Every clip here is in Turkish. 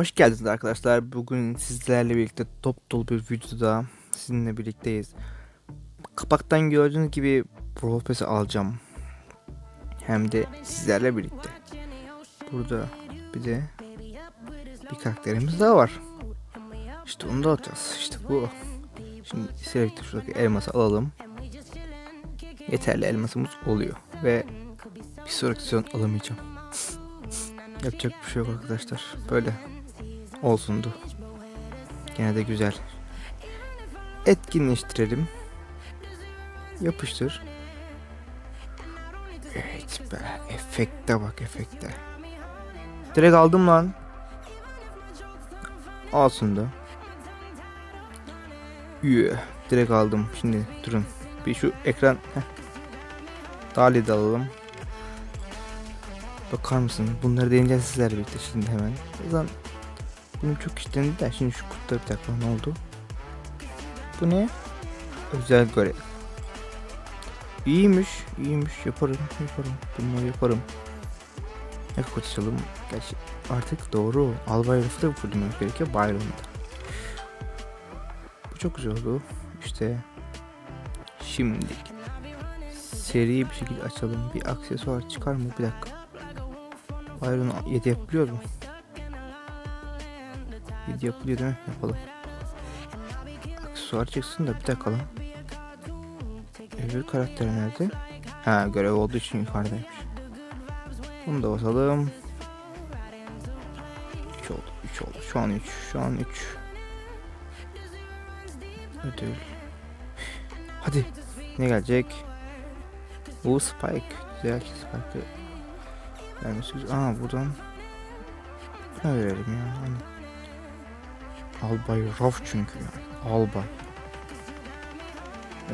Hoş geldiniz arkadaşlar. Bugün sizlerle birlikte top dolu bir videoda sizinle birlikteyiz. Kapaktan gördüğünüz gibi Pass'i alacağım. Hem de sizlerle birlikte. Burada bir de bir karakterimiz daha var. İşte onu da alacağız. İşte bu. Şimdi sürekli şuradaki elması alalım. Yeterli elmasımız oluyor. Ve bir sonraki sezon alamayacağım. Yapacak bir şey yok arkadaşlar. Böyle olsundu. Gene de güzel. Etkinleştirelim. Yapıştır. Evet be. Efekte bak efekte. Direkt aldım lan. Alsın da. Üye. Direkt aldım. Şimdi durun. Bir şu ekran. Heh. Dali de alalım. Bakar mısın? Bunları deneyeceğiz sizlerle birlikte şimdi hemen. O zaman bunu çok işlendi de şimdi şu kutuda bir dakika ne oldu? Bu ne? Özel görev. İyiymiş, iyiymiş. Yaparım, yaparım. Bunları yaparım. Ne kutu açalım? Gerçi artık doğru. Albay rafı da fullememiz gerekiyor Byron'da. Bu çok güzel oldu. İşte şimdi seri bir şekilde açalım. Bir aksesuar çıkar mı? Bir dakika. Byron'u 7 yapabiliyor mu? 7 yapılıyor değil mi? Yapalım. Aksesuar çıksın da bir dakika lan. Öbür karakter nerede? Ha görev olduğu için yukarıdaymış. Bunu da basalım. 3 oldu. 3 oldu. Şu an 3. Şu an 3. Ödül. Hadi. Ne gelecek? Bu Spike. Güzel Spike'ı. Vermesi güzel. Aa buradan. Ne verelim ya? Hani Albay Raf çünkü yani. Albay.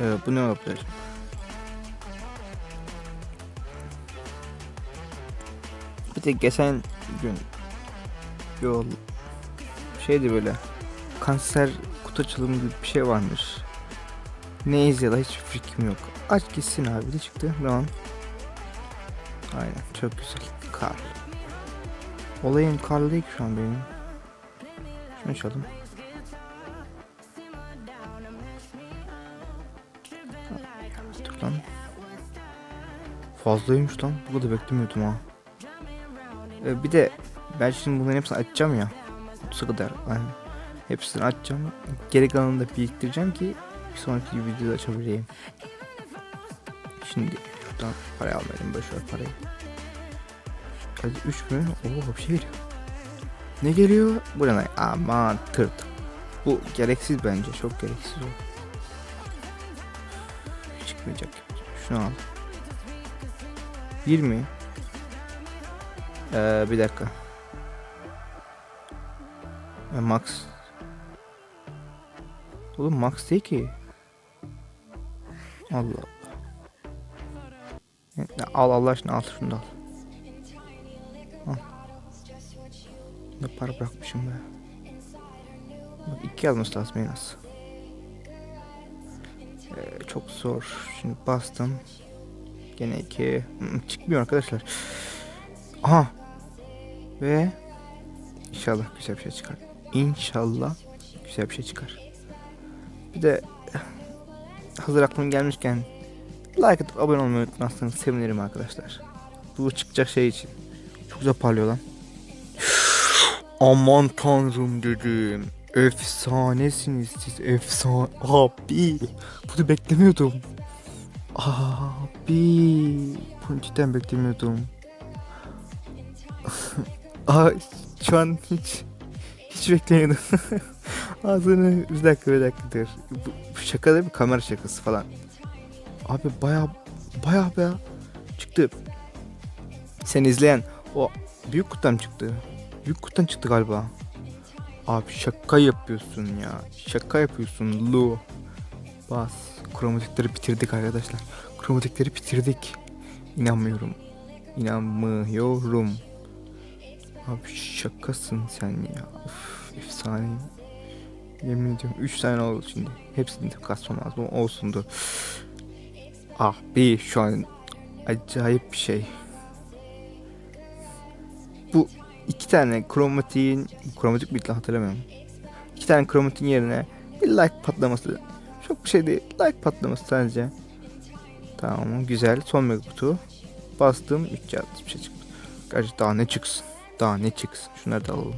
Ee, bu ne olabilir? Bir de geçen gün yol şeydi böyle kanser kutu açılımı gibi bir şey varmış. Neyiz ya da hiç fikrim yok. Aç gitsin abi de çıktı. Tamam. Aynen çok güzel. Karl. Olayım Karl değil şu an benim. Şunu çalalım. Dur lan. Fazlaymış lan. Bu kadar beklemiyordum ha. Ee, bir de ben şimdi bunların hepsini açacağım ya. 30'a kadar. Yani hepsini açacağım. Geri kalanını da biriktireceğim ki bir sonraki videoda açabileyim. Şimdi şuradan parayı almayalım. Boş ver parayı. Hadi 3 mü? Oo bir şey geliyor. Ne geliyor? Bu ne? Aman tırt. Bu gereksiz bence. Çok gereksiz o. Çıkmayacak. Şunu al. 20. Ee, bir dakika. Ee, max. Oğlum max değil ki. Allah Allah. Ya, Al Allah aşkına al şunu da al. Ne para bırakmışım be. Bak iki yazması lazım en az. Ee, çok zor. Şimdi bastım. Gene iki. Hmm, çıkmıyor arkadaşlar. Aha. Ve inşallah güzel bir şey çıkar. İnşallah güzel bir şey çıkar. Bir de hazır aklım gelmişken like atıp abone olmayı unutmazsanız sevinirim arkadaşlar. Bu çıkacak şey için. Çok güzel parlıyor lan. Aman tanrım dedim. Efsanesiniz siz efsane. Abi. Bunu beklemiyordum. Abi. Bunu cidden beklemiyordum. Aa, şu an hiç hiç beklemiyordum. Ağzını bir dakika bir dakika dur. Bu, bu şaka değil mi? Kamera şakası falan. Abi baya baya baya çıktı. Sen izleyen o büyük kutudan çıktı. Büyük kutudan çıktı galiba. Abi şaka yapıyorsun ya. Şaka yapıyorsun Lu. Bas. Kromatikleri bitirdik arkadaşlar. Kromatikleri bitirdik. İnanmıyorum. İnanmıyorum. Abi şakasın sen ya. Üf, efsane. Yemin ediyorum 3 tane oldu şimdi. Hepsini de kasmam lazım. Olsundu. Ah bir şu an acayip bir şey. Bu iki tane kromatiğin kromatik bir hatırlamıyorum. İki tane kromatiğin yerine bir like patlaması. Çok bir şey değil. Like patlaması sadece. Tamam güzel. Son bir kutu. Bastım 3 kağıt bir şey çıktı. Gerçi daha ne çıksın? Daha ne çıksın? Şunları da alalım.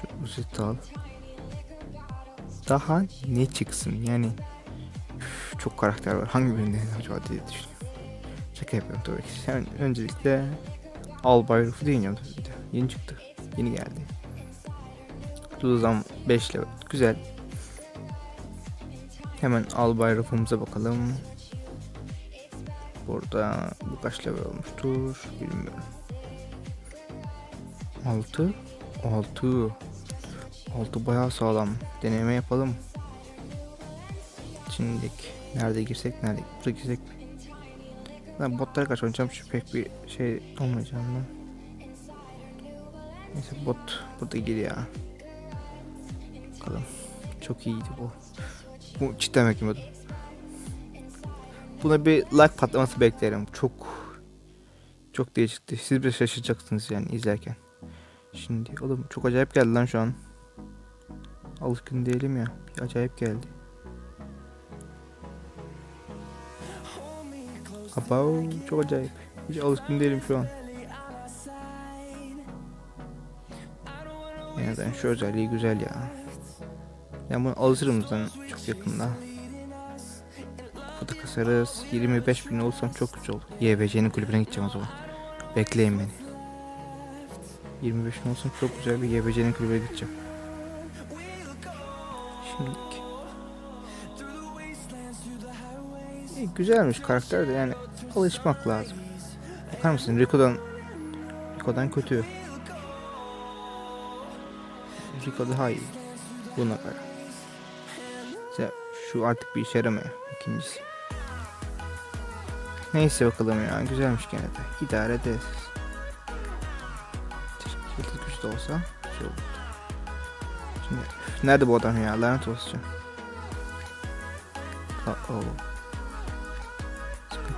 Şu rozeti al. Daha ne çıksın yani? Üf, çok karakter var. Hangi birinde acaba diye düşünüyorum. Şaka yapıyorum tabii ki. Hemen öncelikle Albay Ruf'u deniyordu bir de. Yeni çıktı. Yeni geldi. Dudazam 5 level. Güzel. Hemen Albay Ruf'umuza bakalım. Burada bu kaç level olmuştur bilmiyorum. 6 6 6 bayağı sağlam. Deneme yapalım. Şimdilik nerede girsek nerede burada girsek mi? Ben botlara karşı oynayacağım şu pek bir şey olmayacağım Neyse bot burada geliyor ya. Bakalım. Çok iyiydi bu. Bu cidden beklemiyordum. Buna bir like patlaması beklerim. Çok çok değişikti. Siz bile şaşıracaksınız yani izlerken. Şimdi oğlum çok acayip geldi lan şu an. Alışkın değilim ya. Bir acayip geldi. Abav çok acayip. Hiç alışkın değilim şu an. Yeniden şu özelliği güzel ya. Yani bunu alırım zaten çok yakında. Kupada kasarız. 25 bin olsam çok güzel olur. YBC'nin kulübüne gideceğim o zaman. Bekleyin beni. 25 bin olsam çok güzel bir YBC'nin kulübüne gideceğim. Şimdilik. Güzelmiş karakter de yani alışmak lazım. Bakar mısın Rico'dan Rico'dan kötü. Rico daha iyi. Buna göre. İşte şu artık bir işe yaramıyor. İkincisi. Neyse bakalım ya. Güzelmiş gene de. İdare ederiz. Yıldız güç de olsa şey olurdu. Şimdi nerede bu adam ya? Lanet olsun. Uh oh.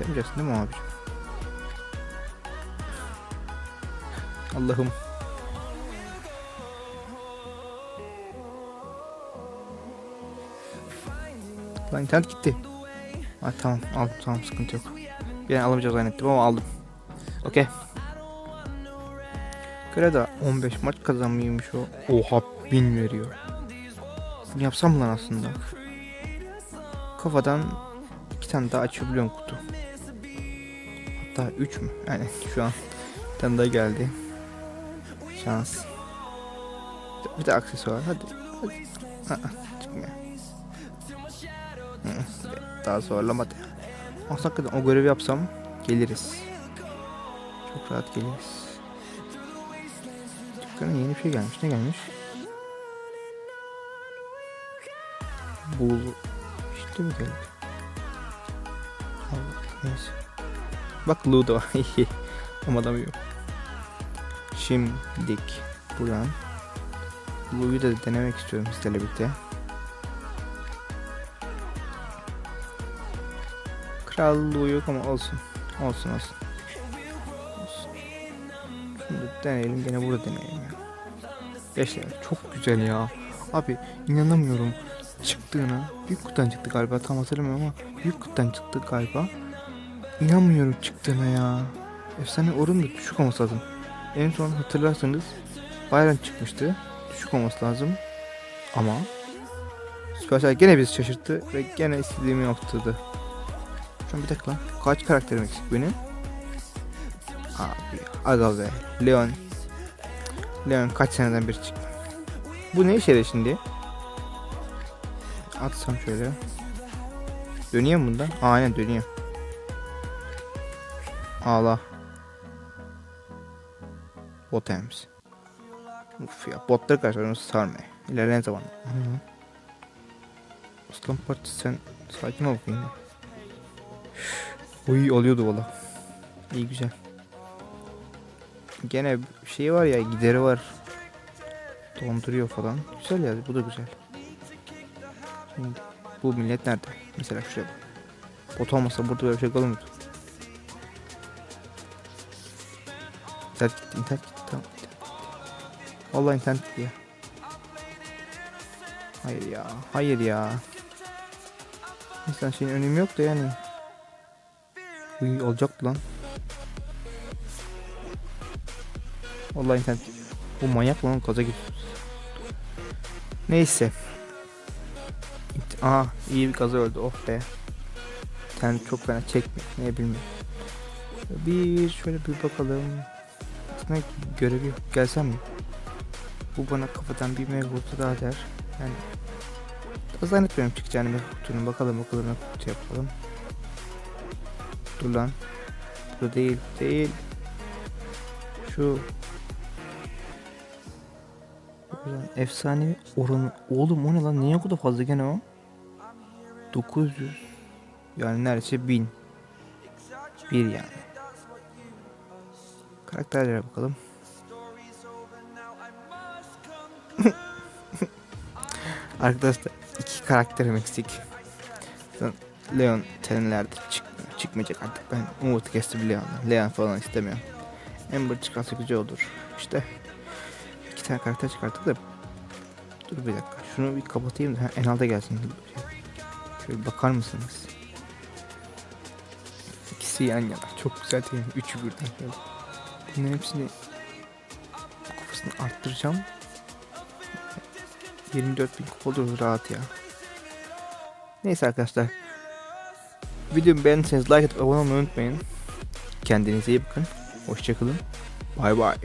Yapmayacaksın değil mi abicim? Allah'ım. Lan internet gitti. Ha, tamam aldım tamam sıkıntı yok. Bir an alamayacağız zannettim ama aldım. Okey. Kreda 15 maç kazanmıyormuş o. Oha 1000 veriyor. Bunu yapsam lan aslında? Kafadan iki tane daha açabiliyorum kutu. Hatta 3 mü? Yani şu an bir daha geldi. Şans. Bir de aksesuar hadi. hadi. Aa, çıkmıyor. Daha zorlamadı. Aslında hakikaten o görevi yapsam geliriz. Çok rahat geliriz. Dükkana yeni bir şey gelmiş. Ne gelmiş? Bul. İşte mi geldi? Allah neyse. Bak Ludo. Ama adam yok. Şimdilik buradan Lu'yu da denemek istiyorum sizlerle birlikte. Krallığı yok ama olsun. Olsun olsun. Şimdi deneyelim gene burada deneyelim ya. Çok güzel ya. Abi inanamıyorum çıktığına. Büyük kutudan çıktı galiba tam hatırlamıyorum ama büyük kutudan çıktı galiba. İnanmıyorum çıktığına ya. Efsane oranı da düşük olması lazım. En son hatırlarsanız Bayram çıkmıştı. Düşük olması lazım. Ama Supercell gene bizi şaşırttı ve gene istediğimi yaptırdı. Şu an bir dakika lan. Kaç karakterim eksik benim? Abi aga be. Leon. Leon kaç seneden beri çıktı. Bu ne işe şimdi? Atsam şöyle. Dönüyor mu bunda? Aynen dönüyor. Ağla. Botems. Uf ya botları karşılarımızı sarmıyor. İlerleyen zaman. Aslan Partisi sen sakin ol bakayım. Uy oluyordu valla. İyi güzel. Gene şey var ya gideri var. Donduruyor falan. Güzel ya bu da güzel. Şimdi bu millet nerede? Mesela şuraya bak. Bot olmasa burada böyle bir şey kalır İnternet gitti, internet gitti. Tamam. internet gitti. Vallahi internet gidiyor. Hayır ya. Hayır ya. İnsan şeyin önemi yok da yani. Uy olacaktı lan. Vallahi internet. Bu manyak lan kaza gidiyoruz. Neyse. Aha iyi bir kaza öldü oh be. İnternet çok fena çekmiyor ne bileyim. Bir şöyle bir bakalım. Aslında görevi gelsem mi? Bu bana kafadan bir mevzutu daha der. Yani zannetmiyorum çıkacağını mevzutunun. Bakalım bakalım ne kutu yapalım. Dur lan. Bu değil değil. Şu Ulan efsane oranı. Oğlum o ne lan? Niye o kadar fazla gene o? 900. Yani neredeyse 1000. Bir yani. Karakterlere bakalım. Arkadaşlar iki karakterim eksik. Leon tenelerde çık çıkmayacak artık. Ben umut kestim Leon'dan. Leon falan istemiyorum. Amber çıkarsa güzel olur. İşte iki tane karakter çıkarttık da Dur bir dakika. Şunu bir kapatayım da ha, en alta gelsin. Şöyle bakar mısınız? İkisi yan yana. Çok güzel değil mi? Üçü birden. Bunların hepsini kupasını arttıracağım. 24 bin kupa olur rahat ya. Neyse arkadaşlar. Videomu beğendiyseniz like atıp abone olmayı unutmayın. Kendinize iyi bakın. Hoşçakalın. Bay bay.